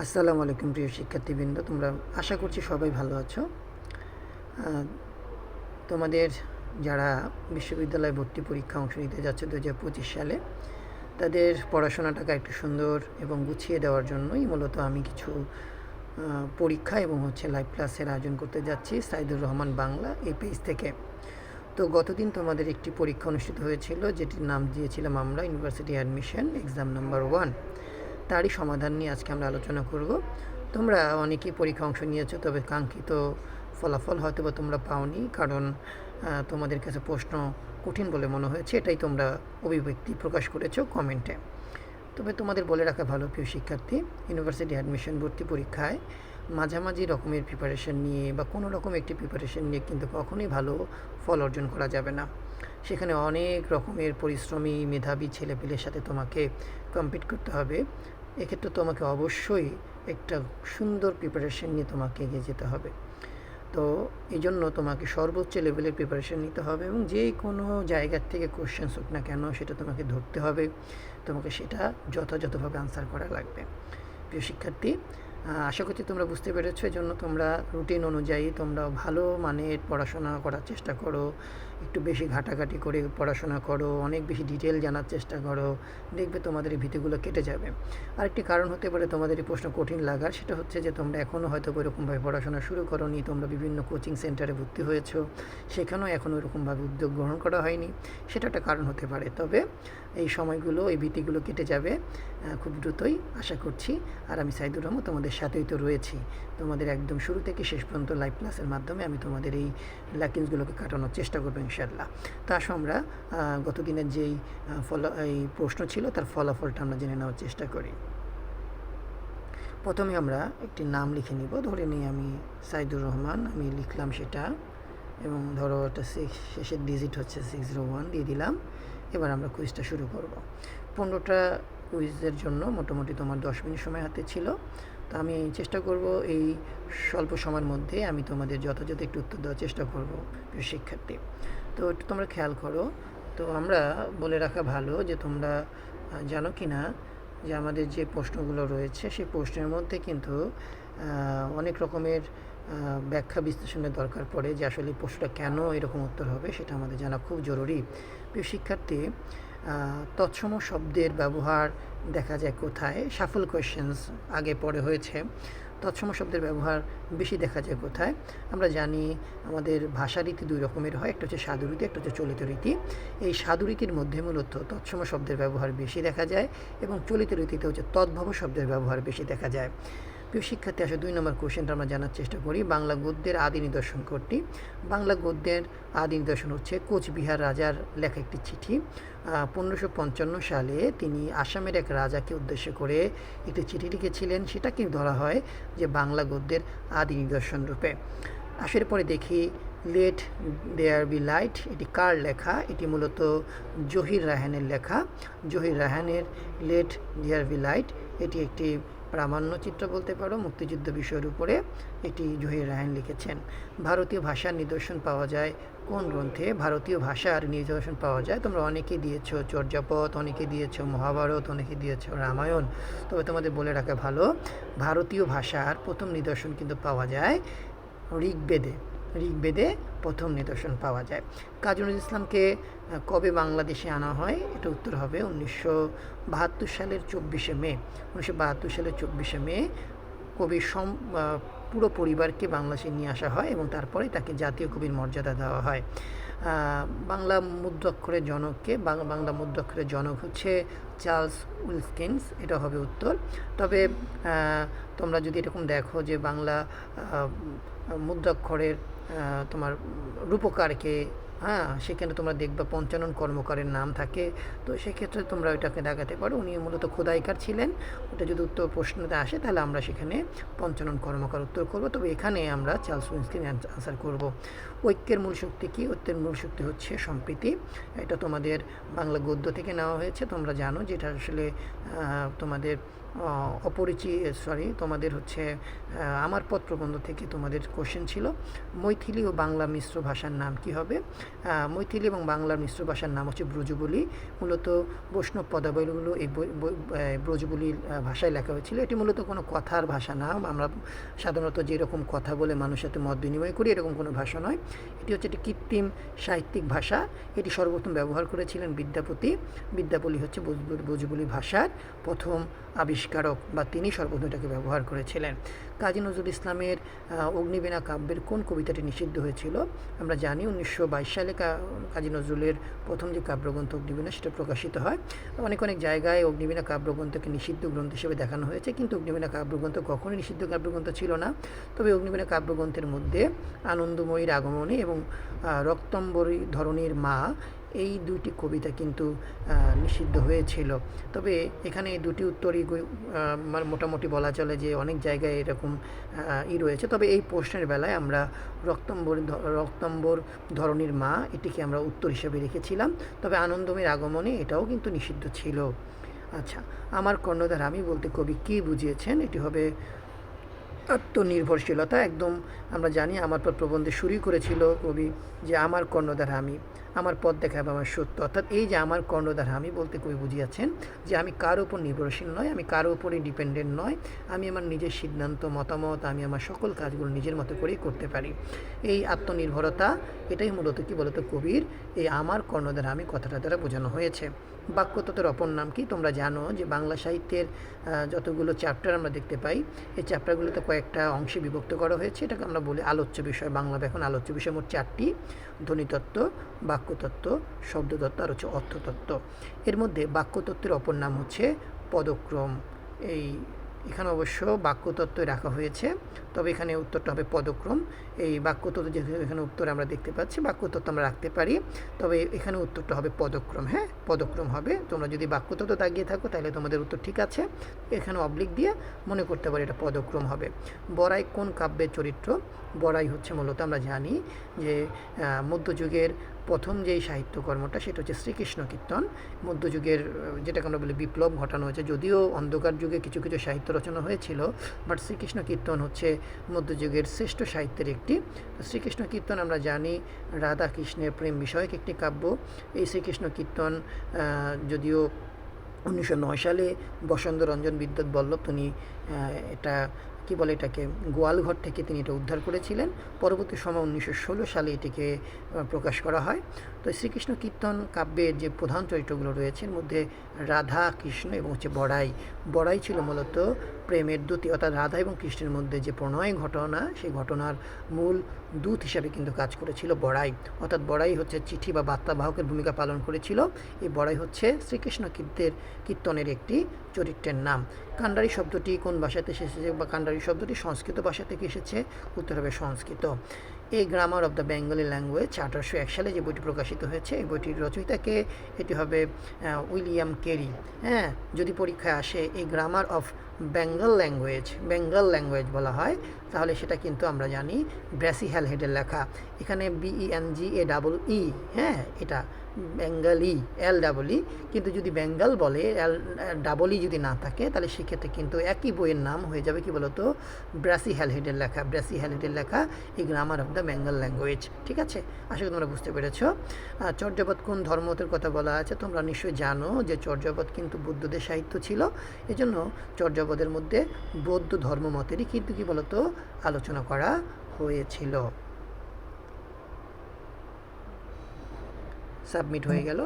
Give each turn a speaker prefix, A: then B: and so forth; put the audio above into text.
A: আসসালামু আলাইকুম প্রিয় শিক্ষার্থীবৃন্দ, তোমরা আশা করছি সবাই ভালো আছো। তোমাদের যারা বিশ্ববিদ্যালয় ভর্তি পরীক্ষা অংশ নিতে যাচ্ছে দু হাজার পঁচিশ সালে, তাদের পড়াশোনাটাকে একটু সুন্দর এবং গুছিয়ে দেওয়ার জন্যই মূলত আমি কিছু পরীক্ষা এবং হচ্ছে লাইভ ক্লাসের আয়োজন করতে যাচ্ছি, সাইদুর রহমান বাংলা এই পেজ থেকে। তো গতদিন তোমাদের একটি পরীক্ষা অনুষ্ঠিত হয়েছিল, যেটির নাম দিয়েছিলাম আমরা university admission exam number one তারই সমাধান নিয়ে আজকে আমরা আলোচনা করব। তোমরা অনেকেই পরীক্ষা অংশ নিয়েছো, তবে কাঙ্ক্ষিত ফলাফল হয়তো বা তোমরা পাওনি, কারণ তোমাদের কাছে প্রশ্ন কঠিন বলে মনে হয়েছে, এটাই তোমরা অভিব্যক্তি প্রকাশ করেছ কমেন্টে। তবে তোমাদের বলে রাখা ভালো, প্রিয় শিক্ষার্থী, ইউনিভার্সিটি অ্যাডমিশন ভর্তি পরীক্ষায় মাঝামাঝি রকমের প্রিপারেশন নিয়ে বা কোনো রকম একটি প্রিপারেশন নিয়ে কিন্তু কখনোই ভালো ফল অর্জন করা যাবে না। সেখানে অনেক রকমের পরিশ্রমী, মেধাবী ছেলেপিলের সাথে তোমাকে কম্পিট করতে হবে। এক্ষেত্রে তোমাকে অবশ্যই একটা সুন্দর প্রিপারেশন নিয়ে তোমাকে এগিয়ে যেতে হবে। তো এই জন্য তোমাকে সর্বোচ্চ লেভেলের প্রিপারেশন নিতে হবে এবং যে কোনো জায়গার থেকে কোশ্চেন্স হোক না কেন সেটা তোমাকে ধরতে হবে। তোমাকে সেটা যথাযথভাবে আনসার করা লাগবে। প্রিয় শিক্ষার্থী আশা করছি তোমরা বুঝতে পেরেছ। এই জন্য তোমরা রুটিন অনুযায়ী তোমরা ভালো মানের পড়াশোনা করার চেষ্টা করো। একটু বেশি ঘাটাঘাটি করে পড়াশোনা করো, অনেক বেশি ডিটেল জানার চেষ্টা করো, দেখবে তোমাদের এই ভীতিগুলো কেটে যাবে। আরেকটি কারণ হতে পারে তোমাদের এই প্রশ্ন কঠিন লাগার, সেটা হচ্ছে যে তোমরা এখনও হয়তো ওইরকমভাবে পড়াশোনা শুরু করোনি, তোমরা বিভিন্ন কোচিং সেন্টারে ভর্তি হয়েছো, সেখানেও এখনও ওইরকমভাবে উদ্যোগ গ্রহণ করা হয়নি। সেটা একটা কারণ হতে পারে। তবে এই সময়গুলো, এই ভীতিগুলো কেটে যাবে খুব দ্রুতই আশা করছি। আর আমি সাইদুর রহমান তোমাদের সাথেই তো রয়েছি। তোমাদের একদম শুরু থেকে শেষ পর্যন্ত লাইভ ক্লাসের মাধ্যমে আমি তোমাদের এই ল্যাকিংসগুলোকে কাটানোর চেষ্টা করব ইনশাল্লাহ তো আমরা গতদিনের যেই ফলা, এই প্রশ্ন ছিল, তার ফলাফলটা আমরা জেনে নেওয়ার চেষ্টা করি। প্রথমে আমরা একটি নাম লিখে নিব, ধরে নিই আমি সাইদুর রহমান, আমি লিখলাম সেটা, এবং ধরো একটা সিক্স শেষের ডিজিট হচ্ছে সিক্স জিরো ওয়ান দিয়ে দিলাম, এবার আমরা কুইজটা শুরু করব। পনেরোটা কুইজের জন্য মোটামুটি তোমার দশ মিনিট সময় হাতে ছিল, তো আমি চেষ্টা করব এই স্বল্প সময়ের মধ্যে আমি তোমাদের যথাযথ একটু উত্তর দেওয়ার চেষ্টা করব শিক্ষার্থী। তো একটু তোমরা খেয়াল করো। তো আমরা বলে রাখা ভালো যে তোমরা জানো কি না যে আমাদের যে প্রশ্নগুলো রয়েছে, সেই প্রশ্নের মধ্যে কিন্তু অনেক রকমের ব্যাখ্যা বিশ্লেষণের দরকার পড়ে যে আসলে প্রশ্নটা কেন এরকম উত্তর হবে সেটা আমাদের জানা খুব জরুরি। প্রিয় শিক্ষার্থী তৎসম শব্দের ব্যবহার দেখা যায় কোথায়? সাফল কোয়েশ্চেন্স আগে পরে হয়েছে। তৎসম শব্দের ব্যবহার বেশি দেখা যায় কোথায়? আমরা জানি আমাদের ভাষা রীতি দুই রকমের হয়, একটা হচ্ছে সাধু রীতি, একটা হচ্ছে চলিত রীতি। এই সাধু রীতির মধ্যে মূলত তৎসম শব্দের ব্যবহার বেশি দেখা যায় এবং চলিত রীতিতে হচ্ছে তদ্ভব শব্দের ব্যবহার বেশি দেখা যায়। প্রিয় শিক্ষার্থী, আসে দুই নম্বর কোশ্চেনটা আমরা জানার চেষ্টা করি। বাংলা গদ্যের আদি নিদর্শন কোনটি? বাংলা গদ্যের আদি নিদর্শন হচ্ছে কোচবিহার রাজার লেখা একটি চিঠি। পনেরোশো পঞ্চান্ন সালে তিনি আসামের এক রাজাকে উদ্দেশ্য করে একটি চিঠি লিখেছিলেন। সেটাকে ধরা হয় যে বাংলা গদ্যের আদি নিদর্শন রূপে। আসার পরে দেখি লেট দেয়ার বি লাইট এটি কার লেখা? এটি মূলত জহির রাহানের লেখা। জহির রাহানের লেট দেয়ার বি লাইট এটি একটি প্রামাণ্য চিত্র বলতে পারো, মুক্তিযুদ্ধ বিষয়ের উপরে এটি জহির রায়ন লিখেছেন। ভারতীয় ভাষার নিদর্শন পাওয়া যায় কোন গ্রন্থে? ভারতীয় ভাষার নিদর্শন পাওয়া যায়? তোমরা অনেকে দিয়েছ চর্যাপদ অনেকে দিয়েছ মহাভারত অনেকে দিয়েছ রামায়ণ। তবে তোমাদের বলে রাখা ভালো, ভারতীয় ভাষার প্রথম নিদর্শন কিন্তু পাওয়া যায় ঋগ্বেদে। ঋগ্বেদে প্রথম নিদর্শন পাওয়া যায়। কাজী নজরুল ইসলামকে কবে বাংলাদেশে আনা হয়? এটা উত্তর হবে উনিশশো বাহাত্তর সালের চব্বিশে মে। উনিশশো বাহাত্তর সালের চব্বিশে মে কবির সম পুরো পরিবারকে বাংলাদেশে নিয়ে আসা হয় এবং তারপরে তাকে জাতীয় কবির মর্যাদা দেওয়া হয়। বাংলা মুদ্রাক্ষরের জনককে বাংলা মুদ্রাক্ষরের জনক হচ্ছে চার্লস উইলস্কিন্স এটা হবে উত্তর। তবে তোমরা যদি এরকম দেখো যে বাংলা মুদ্রাক্ষরের তোমার রূপকারকে হ্যাঁ সেখানে তোমরা দেখবা পঞ্চানন কর্মকারের নাম থাকে। তো সেক্ষেত্রে তোমরা ওইটাকে দেখাতে পারো। উনি মূলত খোদাইকার ছিলেন। ওটা যদি উত্তর প্রশ্নতে আসে, তাহলে আমরা সেখানে পঞ্চানন কর্মকার উত্তর করব। তবে এখানে আমরা চার্লস উইন্সকিন আনসার করব। ঐক্যের মূল শক্তি কী? ঐক্যের মূল শক্তি হচ্ছে সম্প্রীতি। এটা তোমাদের বাংলা গদ্য থেকে নেওয়া হয়েছে। তোমরা জানো যেটা আসলে তোমাদের অপরিচিত সরি তোমাদের হচ্ছে আমার পথ প্রবন্ধ থেকে তোমাদের কোশ্চেন ছিল মৈথিলি ও বাংলা মিশ্র ভাষার নাম কি হবে? মৈথিলি এবং বাংলার মিশ্র ভাষার নাম হচ্ছে ব্রজবুলি মূলত বৈষ্ণব পদাবলীগুলো এই আহ, ভাষায় লেখা হয়েছিল। এটি মূলত কোনো কথার ভাষা না আমরা সাধারণত যেরকম কথা বলে মানুষের সাথে মত বিনিময় করি এরকম কোনো ভাষা নয়। এটি হচ্ছে একটি কৃত্রিম সাহিত্যিক ভাষা এটি সর্বপ্রথম ব্যবহার করেছিলেন বিদ্যাপতি। বিদ্যাপতি হচ্ছে ভোজপুরি ভাষার প্রথম আবিষ্কারক বা তিনি সর্বপ্রথম এটাকে ব্যবহার করেছিলেন। কাজী নজরুল ইসলামের অগ্নিবীণা কাব্যের কোন কবিতাটি নিষিদ্ধ হয়েছিল? আমরা জানি উনিশশো বাইশ সালে কাজী নজরুলের প্রথম যে কাব্যগ্রন্থ অগ্নিবীণা, সেটা প্রকাশিত হয়। অনেক অনেক জায়গায় অগ্নিবীণা কাব্যগ্রন্থকে নিষিদ্ধ গ্রন্থ হিসেবে দেখানো হয়েছে, কিন্তু অগ্নিবীণা কাব্যগ্রন্থ কখনোই নিষিদ্ধ কাব্যগ্রন্থ ছিল না। তবে অগ্নিবীণা কাব্যগ্রন্থের মধ্যে আনন্দময়ীর আগমনী এবং রক্তম্বরী ধরনীর মা, এই দুটি কবিতা কিন্তু নিষিদ্ধ হয়েছিল। তবে এখানে দুটি উত্তরই মানে মোটামুটি বলা চলে যে অনেক জায়গায় এরকম ই রয়েছে। তবে এই প্রশ্নের বেলায় আমরা রক্তম্বর রক্তম্বর ধরনের মা এটিকে আমরা উত্তর হিসেবে রেখেছিলাম। তবে আনন্দমের আগমনে এটাও কিন্তু নিষিদ্ধ ছিল। আচ্ছা আমার কর্ণধার, আমি বলতে কবি কী বুঝিয়েছেন? এটি হবে আত্মনির্ভরশীলতা। একদম আমরা জানি আমার পর প্রবন্ধে শুরুই করেছিল কবি যে, আমার কর্ণধার আমি। আমার পথ দেখাবে, আমার সত্য। অর্থাৎ এই যে আমার কর্ণধার, আমি বলতে কবি বুঝিয়েছেন যে আমি কার উপর নির্ভরশীল নয়, আমি কারও উপরই ডিপেন্ডেন্ট নয়, আমি আমার নিজের সিদ্ধান্ত, মতামত, আমি আমার সকল কাজগুলো নিজের মতো করেই করতে পারি। এই আত্মনির্ভরতা, এটাই মূলত কি বলতো কবির, এই আমার কর্ণধার, আমি কথাটা দ্বারা বোঝানো হয়েছে। বাক্যতত্ত্বের অপর নাম কি? তোমরা জানো যে বাংলা সাহিত্যের যতগুলো চ্যাপ্টার আমরা দেখতে পাই, এই চ্যাপ্টারগুলোতে কয়েকটা অংশে বিভক্ত করা হয়েছে। এটাকে আমরা বলি আলোচ্য বিষয়, বাংলা ব্যাকরণ আলোচ্য বিষয়। মোট চারটি ধ্বনিতত্ত্ব বাক্যতত্ত্ব, শব্দতত্ত্ব আর হচ্ছে অর্থতত্ত্ব। এর মধ্যে বাক্যতত্ত্বের অপর নাম হচ্ছে পদক্রম। এই এখানে অবশ্য বাক্যতত্ত্ব রাখা হয়েছে, তবে এখানে উত্তরটা হবে পদক্রম। এই বাক্যতত্ত্ব যেহেতু এখানে উত্তর আমরা দেখতে পাচ্ছি, বাক্যতত্ত্ব আমরা রাখতে পারি, তবে এখানে উত্তরটা হবে পদক্রম। হ্যাঁ পদক্রম হবে। তোমরা যদি বাক্যতত্ত্ব দাগিয়ে থাকো, তাহলে তোমাদের উত্তর ঠিক আছে। এখানে অবলিক দিয়ে মনে করতে পারি এটা পদক্রম হবে। বড়াই কোন কাব্যের চরিত্র? বড়াই হচ্ছে মূলত আমরা জানি যে মধ্যযুগের প্রথম যেই সাহিত্যকর্মটা সেটা হচ্ছে শ্রীকৃষ্ণ কীর্তন। মধ্যযুগের, যেটাকে আমরা বলি বিপ্লব ঘটানো হয়েছে। যদিও অন্ধকার যুগে কিছু কিছু সাহিত্য রচনা হয়েছিল, বাট শ্রীকৃষ্ণ কীর্তন হচ্ছে মধ্যযুগের শ্রেষ্ঠ সাহিত্যের একটি। শ্রীকৃষ্ণ কীর্তন আমরা জানি রাধা কৃষ্ণের প্রেম বিষয়ক একটি কাব্য। এই শ্রীকৃষ্ণ কীর্তন যদিও উনিশশো নয় সালে বসন্ত রঞ্জন বিদ্যুৎ বল্লভ, তিনি এটা কি বলে এটাকে গোয়ালঘর থেকে তিনি এটা উদ্ধার করেছিলেন। পরবর্তী সময় উনিশশো ষোলো সালে এটিকে প্রকাশ করা হয়। তো শ্রীকৃষ্ণ কীর্তন কাব্যের যে প্রধান চরিত্রগুলো রয়েছে, এর মধ্যে রাধা, কৃষ্ণ এবং হচ্ছে বড়াই। বড়াই ছিল মূলত প্রেমের দূতি অর্থাৎ রাধা এবং কৃষ্ণের মধ্যে যে প্রণয় ঘটনা, সেই ঘটনার মূল দূত হিসাবে কিন্তু কাজ করেছিল বড়াই। অর্থাৎ বড়াই হচ্ছে চিঠি বা বার্তাবাহকের ভূমিকা পালন করেছিল। এই বড়াই হচ্ছে শ্রীকৃষ্ণ কীর্তের, কীর্তনের একটি চরিত্রের নাম। কান্ডারি শব্দটি কোন ভাষাতে এসেছে বা কান্ডারি শব্দটি সংস্কৃত ভাষা থেকে এসেছে? উত্তর হবে সংস্কৃত। এই grammar of the Bengali language আঠারোশো এক সালে যে বইটি প্রকাশিত হয়েছে, এই বইটির রচয়িতাকে এটি হবে উইলিয়াম কেরি। হ্যাঁ যদি পরীক্ষায় আসে এই grammar of Bengal language Bengal language বলা হয়, তাহলে সেটা কিন্তু আমরা জানি ব্র্যাসি হ্যালহেডের লেখা। এখানে বিইএনজি এ ডাবল ই হ্যাঁ এটা। বেঙ্গলি এল ডাবল ই কিন্তু যদি বেঙ্গল বলে এল ডাবল ই যদি না থাকে, তাহলে সেক্ষেত্রে কিন্তু একই বইয়ের নাম হয়ে যাবে কি বলতো? ব্রাসি হ্যালহেডের লেখা ব্রাসি হ্যালহেডের লেখা, এই grammar of the Bengal language ঠিক আছে? আশা করি তোমরা বুঝতে পেরেছ। চর্যাপদ কোন ধর্মতের কথা বলা আছে, তোমরা নিশ্চয়ই জানো যে চর্যাপদ কিন্তু বুদ্ধদের সাহিত্য ছিল। এজন্য চর্যাপদের মধ্যে বৌদ্ধ ধর্মমতেরই কিন্তু কি বলতো? আলোচনা করা হয়েছিল। সাবমিট হয়ে গেল।